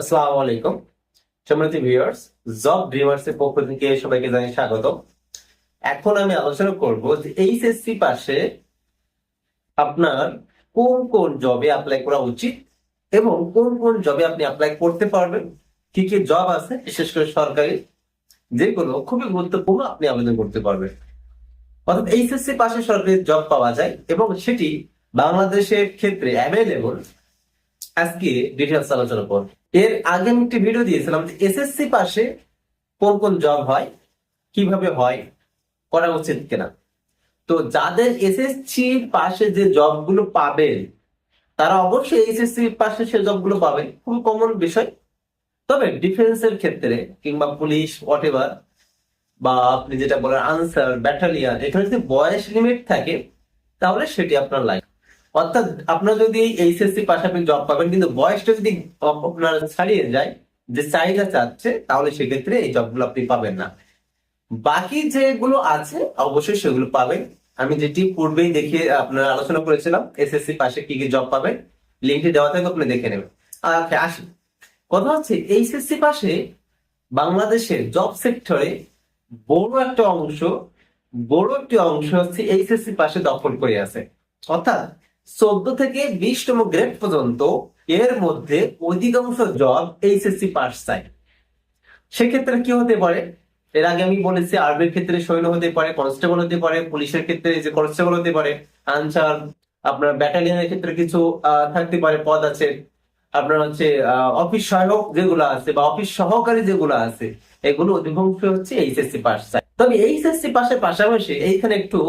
আসসালামু আলাইকুম। সম্মানিত ভিউয়ার্স জব ড্রিমার্স এর পক্ষ থেকে সবাইকে জানাই স্বাগত এখন আমি আলোচনা করব যে এইচএসসি পাশে আপনার কোন কোন জবে অ্যাপ্লাই করা উচিত এবং কোন কোন জবে আপনি অ্যাপ্লাই করতে পারবেন, কি কি জব আছে, বিশেষ করে সরকারি, যেগুলো খুবই গুরুত্বপূর্ণ আপনি আবেদন করতে পারবেন। অর্থাৎ এইচএসসি পাশে সরকারি জব পাওয়া যায় এবং সেটি বাংলাদেশের ক্ষেত্রে অ্যাভেলেবল আজকে ডিটেলস আলোচনা করব। এর আগে আমি একটি ভিডিও দিয়েছিলাম যে এসএসসি পাশে কোন কোন জব হয়, কীভাবে হয়, করা উচিত কিনা। তো যাদের এসএসসি পাশে যে জবগুলো পাবেন, তারা অবশ্যই এইচএসসি পাশে সে জবগুলো পাবেন। খুব কমন বিষয়। তবে ডিফেন্সের ক্ষেত্রে কিংবা পুলিশ হোয়াট এভার বা আপনি যেটা বলেন আনসার ব্যাটালিয়ান এখানে যদি বয়স লিমিট থাকে, তাহলে সেটি আপনার লাইফ অর্থাৎ আপনার যদি এইচএসসি পাশাপাশি জব পাবেন, কিন্তু বয়সটা যদি আপনার ছাড়িয়ে যায়, যে চাহিদা চাচ্ছে, তাহলে সেক্ষেত্রে এই জবগুলো আপনি পাবেন না। বাকি যেগুলো আছে, অবশ্যই সেগুলো পাবেন। আমি যেটি পূর্বেই দেখিয়ে, আপনার আলোচনা করেছিলাম, এসএসসি পাশে কি কি জব পাবেন লিঙ্কটি দেওয়া থাকবে, আপনি দেখে নেবেন। আচ্ছা আসি। কথা হচ্ছে, এইচএসসি পাশে বাংলাদেশের জব সেক্টরে বড় একটা অংশ, বড় একটি অংশ হচ্ছে এইচএসসি পাশে দখল করে আছে। অর্থাৎ চোদ্দ থেকে বিশতম গ্রেড পর্যন্ত এর মধ্যে অধিকাংশ জব এইচএসসি পাস চাই। সেক্ষেত্রে কি হতে পারে? এর আগে আমি বলেছি আর্মির ক্ষেত্রে সৈন্য হতে পারে কনস্টেবল হতে পারে, পুলিশের ক্ষেত্রে যে কনস্টেবল হতে পারে, আনসার, আপনার ব্যাটালিয়নের ক্ষেত্রে কিছু থাকতে পারে, পদ আছে। আপনার হচ্ছে অফিস সহায়ক যেগুলো আছে বা অফিস সহকারী যেগুলো আছে, এগুলো অধিকাংশ হচ্ছে এইচএসসি পাস চাই। তবে এইচএসসি পাশের পাশাপাশি এইখানে একটু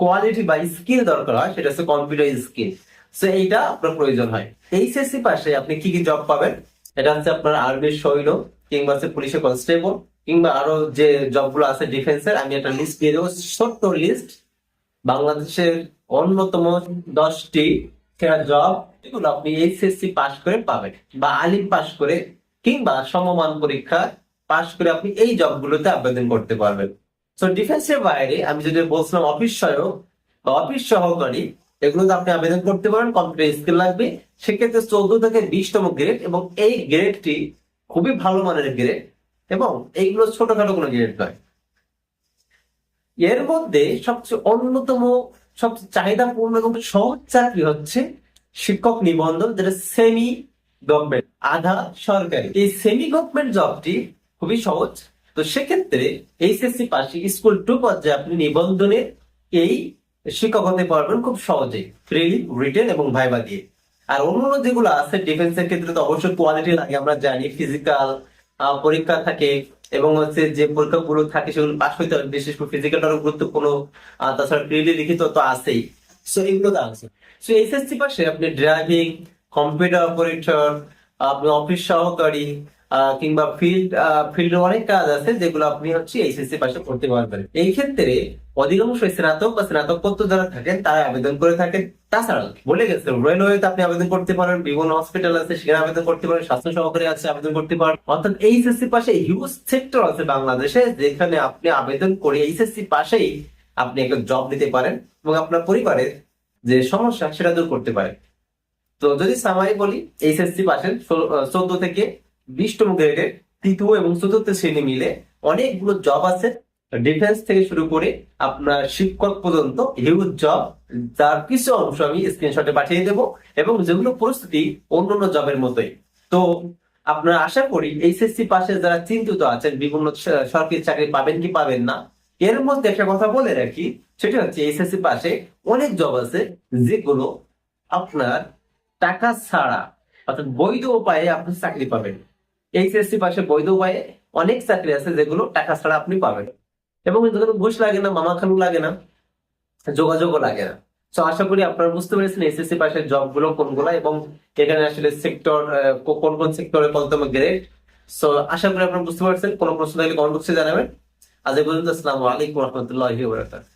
কোয়ালিটি বা স্কিল দরকার হয়, সেটা হচ্ছে কম্পিউটার স্কিল সো এইটা আপনার প্রয়োজন হয়। এইচএসসি পাশে আপনি কি কি জব পাবেন? এটা হচ্ছে আপনার আর্মির সৈন্য, কিংবা হচ্ছে পুলিশের কনস্টেবল কিংবা আরও যে জবগুলো আছে ডিফেন্সের আমি একটা লিস্ট দিয়ে দেবো। ছোট্ট লিস্ট বাংলাদেশের অন্যতম দশটি সেরা জব এগুলো আপনি এইচএসসি পাস করে পাবেন, বা আলিম পাস করে, কিংবা সমমান পরীক্ষা পাস করে আপনি এই জবগুলোতে আবেদন করতে পারবেন। তো ডিফেন্সের বাইরে আমি যেটা বলছিলাম অফিস সহায়ক, বা অফিস সহকারী, এগুলোতে আপনি আবেদন করতে পারেন কম্পিউটার স্কিল লাগবে। সেক্ষেত্রে চোদ্দ থেকে বিশতম গ্রেড এবং এই গ্রেডটি খুবই ভালো মানের গ্রেড এবং এইগুলো ছোটখাটো কোনো গ্রেড নয়। এর মধ্যে সবচেয়ে অন্যতম, সবচেয়ে চাহিদাপূর্ণ এবং সহজ চাকরি হচ্ছে শিক্ষক নিবন্ধন, যেটা সেমি গভর্নমেন্ট আধা সরকারি। এই সেমি গভর্নমেন্ট জবটি খুবই সহজ। তো সেক্ষেত্রে এইচএসসি পাশে স্কুল টু পর্যায়ে আপনি নিবন্ধনে এই শিক্ষক হতে পারবেন খুব সহজেই। ফ্রিলি রিটেন এবং ভাইবা দিয়ে। আর অন্যান্য যেগুলো আছে ডিফেন্সের ক্ষেত্রে তো অবশ্যই কোয়ালিটি লাগে, আমরা জানি ফিজিক্যাল পরীক্ষা থাকে এবং হচ্ছে যে পরীক্ষাগুলো থাকে সেগুলো পাস করতে হবে, বিশেষ করে ফিজিক্যালটা আরও গুরুত্বপূর্ণ। তাছাড়া প্রিলি লিখিত তো আছেই। সো এগুলো তো আছে। সো এসএসসি পাশে আপনি ড্রাইভিং কম্পিউটার অপারেটর আপনি অফিস সহকারী কিংবা ফিল্ড ফিল্ডের অনেক কাজ আছে যেগুলো আপনি হচ্ছে এইচএসসি পাশে করতে পারবেন। এই ক্ষেত্রে অধিকাংশ স্নাতক বা স্নাতকোত্তর যারা থাকেন, তারা আবেদন করে থাকেন। তাছাড়া বলে গেছে রেলওয়েতে আপনি আবেদন করতে পারেন, বিভিন্ন হসপিটাল আছে, সেখানে আবেদন করতে পারেন, স্বাস্থ্য সহকারী আছে, আবেদন করতে পারেন। অর্থাৎ এইচএসসি পাশে হিউজ সেক্টর আছে বাংলাদেশে, যেখানে আপনি আবেদন করে এইচএসসি পাশেই আপনি একটা জব দিতে পারেন এবং আপনার পরিবারের যে সমস্যা সেটা দূর করতে পারেন। তো যদি সামারি বলি এইচএসসি পাশের চোদ্দ থেকে বিশতম গ্রেডের তৃতীয় এবং চতুর্থ শ্রেণি মিলে অনেকগুলো জব আছে। ডিফেন্স থেকে শুরু করে আপনার শিক্ষক পর্যন্ত হিউজ জব যার কিছু অংশ আমি স্ক্রিনশটে পাঠিয়ে দেবো এবং যেগুলো পরিস্থিতি অন্যান্য জবের মতোই। তো আপনারা আশা করি এইচএসসি পাশে যারা চিন্তিত আছেন, বিভিন্ন সরকারি চাকরি পাবেন কি পাবেন না, এর মধ্যে একটা কথা বলে রাখি, সেটা হচ্ছে এইচএসসি পাশে অনেক জব আছে যেগুলো আপনার টাকা ছাড়া অর্থাৎ বৈধ উপায়ে আপনি চাকরি পাবেন। এইচএসসি পাশে বৈধ উপায়ে অনেক চাকরি আছে যেগুলো টাকা ছাড়া আপনি পাবেন। এবং যেগুলো ঘুষ লাগে না মামা খালু লাগে না, যোগাযোগও লাগে না। তো আশা করি আপনারা বুঝতে পেরেছেন এসএসসি পাশের জবগুলো কোনগুলো এবং এখানে আসলে সেক্টর কোন কোন সেক্টরে কততম গ্রেড সো আশা করি আপনারা বুঝতে পারছেন। কোনো প্রশ্ন থাকলে কমেন্ট বক্সে জানাবেন। আজ পর্যন্ত, আসসালামু আলাইকুম রহমতুল্লাহি ওয়া বারাকাতুহু।